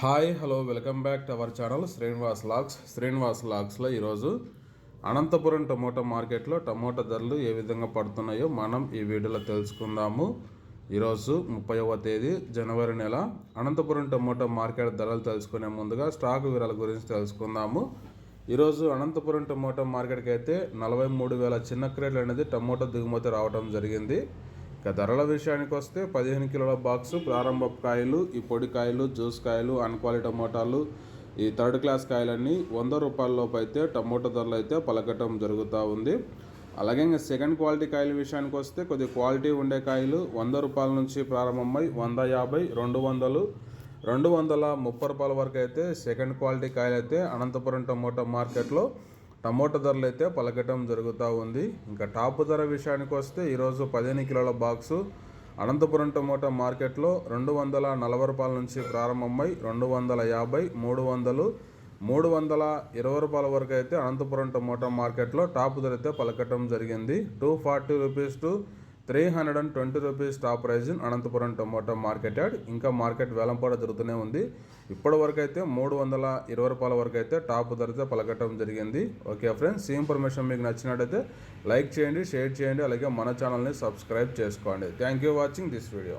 Hi hello welcome back to our channel Srinivas lakhs. Srinivas లాక్స్లో ఈరోజు Anantapuram tomato మార్కెట్లో టమోటా ధరలు ఏ విధంగా పడుతున్నాయో మనం ఈ వీడియోలో తెలుసుకుందాము. ఈరోజు ముప్పైవ తేదీ జనవరి నెల. అనంతపురం టమోటా మార్కెట్ ధరలు తెలుసుకునే ముందుగా స్టాక్ వివరాల గురించి తెలుసుకుందాము. ఈరోజు అనంతపురం టమోటా మార్కెట్కి అయితే నలభై మూడు వేల చిన్న క్రేట్లు అనేది టమోటా దిగుమతి రావడం జరిగింది. ఇక ధరల విషయానికి వస్తే పదిహేను కిలోల బాక్స్ ప్రారంభ కాయలు ఈ పొడి కాయలు జ్యూస్ కాయలు అన్క్వాలిటీ టమోటాలు ఈ థర్డ్ క్లాస్ కాయలన్నీ వంద రూపాయలలోపు అయితే టమోటా ధరలు అయితే పలకటం జరుగుతూ ఉంది. అలాగే ఇంకా సెకండ్ క్వాలిటీ కాయల విషయానికి వస్తే కొద్ది క్వాలిటీ ఉండే కాయలు వంద రూపాయల నుంచి ప్రారంభమై వంద యాభై రెండు వందలు రెండు వందల ముప్పై రూపాయల వరకు అయితే సెకండ్ క్వాలిటీ కాయలు అయితే అనంతపురం టమోటా మార్కెట్లో టమోటా ధరలు అయితే పలకటం జరుగుతూ ఉంది. ఇంకా టాప్ ధర విషయానికి వస్తే ఈరోజు పదిహేను కిలోల బాక్సు అనంతపురం టమోటా మార్కెట్లో రెండు వందల నలభై రూపాయల నుంచి ప్రారంభమై రెండు వందల యాభై మూడు వందలు మూడు వందల ఇరవై రూపాయల వరకు అయితే అనంతపురం టమోటా మార్కెట్లో టాప్ ధర అయితే పలకటం జరిగింది. Two forty rupees to three hundred and twenty rupees top price in Anantapuram tomato market yard ఇంకా మార్కెట్ వేలం జరుగుతూనే ఉంది. ఇప్పటి వరకు అయితే మూడు వందల ఇరవై రూపాయల వరకు అయితే టాప్ ధరతో పలకటం జరిగింది. ఓకే ఫ్రెండ్స్ ఈ ఇన్ఫర్మేషన్ మీకు నచ్చినట్టయితే లైక్ చేయండి షేర్ చేయండి అలాగే మన ఛానల్ని సబ్స్క్రైబ్ చేసుకోండి. Thank you watching this video.